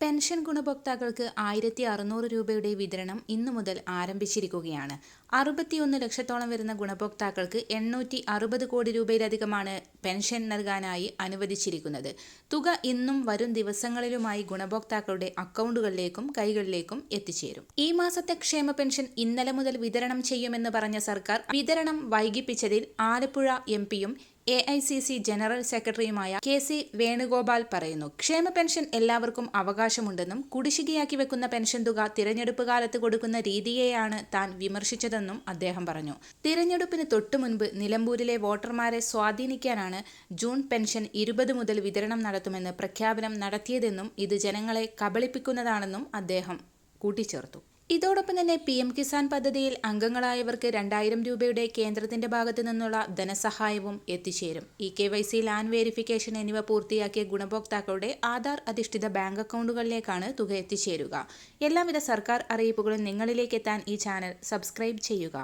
Pension ഗുണഭോക്താക്കൾക്ക് ആയിരത്തി അറുന്നൂറ് രൂപയുടെ വിതരണം ഇന്നു മുതൽ ആരംഭിച്ചിരിക്കുകയാണ്. അറുപത്തിയൊന്ന് ലക്ഷത്തോളം വരുന്ന ഗുണഭോക്താക്കൾക്ക് എണ്ണൂറ്റി അറുപത് കോടി രൂപയിലധികമാണ് പെൻഷൻ നൽകാനായി അനുവദിച്ചിരിക്കുന്നത്. തുക ഇന്നും വരും ദിവസങ്ങളിലുമായി ഗുണഭോക്താക്കളുടെ അക്കൗണ്ടുകളിലേക്കും കൈകളിലേക്കും എത്തിച്ചേരും. ഈ മാസത്തെ ക്ഷേമ പെൻഷൻ ഇന്നലെ മുതൽ വിതരണം ചെയ്യുമെന്ന് പറഞ്ഞ സർക്കാർ വിതരണം വൈകിപ്പിച്ചതിൽ ആലപ്പുഴ എം പിയും A I C C general സെക്രട്ടറിയുമായ കെ സി വേണുഗോപാൽ പറയുന്നു ക്ഷേമ പെൻഷൻ എല്ലാവർക്കും അവകാശമുണ്ടെന്നും കുടിശ്ശികയാക്കി വെക്കുന്ന പെൻഷൻ തുക തിരഞ്ഞെടുപ്പ് കാലത്ത് കൊടുക്കുന്ന രീതിയെയാണ് താൻ വിമർശിച്ചതെന്നും അദ്ദേഹം പറഞ്ഞു. തിരഞ്ഞെടുപ്പിന് തൊട്ടു മുൻപ് നിലമ്പൂരിലെ വോട്ടർമാരെ സ്വാധീനിക്കാനാണ് ജൂൺ പെൻഷൻ ഇരുപത് മുതൽ വിതരണം നടത്തുമെന്ന് പ്രഖ്യാപനം നടത്തിയതെന്നും ഇത് ജനങ്ങളെ കബളിപ്പിക്കുന്നതാണെന്നും അദ്ദേഹം കൂട്ടിച്ചേർത്തു. ഇതോടൊപ്പം തന്നെ പി എം കിസാൻ പദ്ധതിയിൽ അംഗങ്ങളായവർക്ക് രണ്ടായിരം രൂപയുടെ കേന്ദ്രത്തിന്റെ ഭാഗത്തു നിന്നുള്ള ധനസഹായവും എത്തിച്ചേരും. E K Y C land verification എന്നിവ പൂർത്തിയാക്കിയ ഗുണഭോക്താക്കളുടെ ആധാർ അധിഷ്ഠിത ബാങ്ക് അക്കൗണ്ടുകളിലേക്കാണ് തുക എത്തിച്ചേരുക. എല്ലാവിധ സർക്കാർ അറിയിപ്പുകളും നിങ്ങളിലേക്ക് എത്താൻ ഈ ചാനൽ സബ്സ്ക്രൈബ് ചെയ്യുക.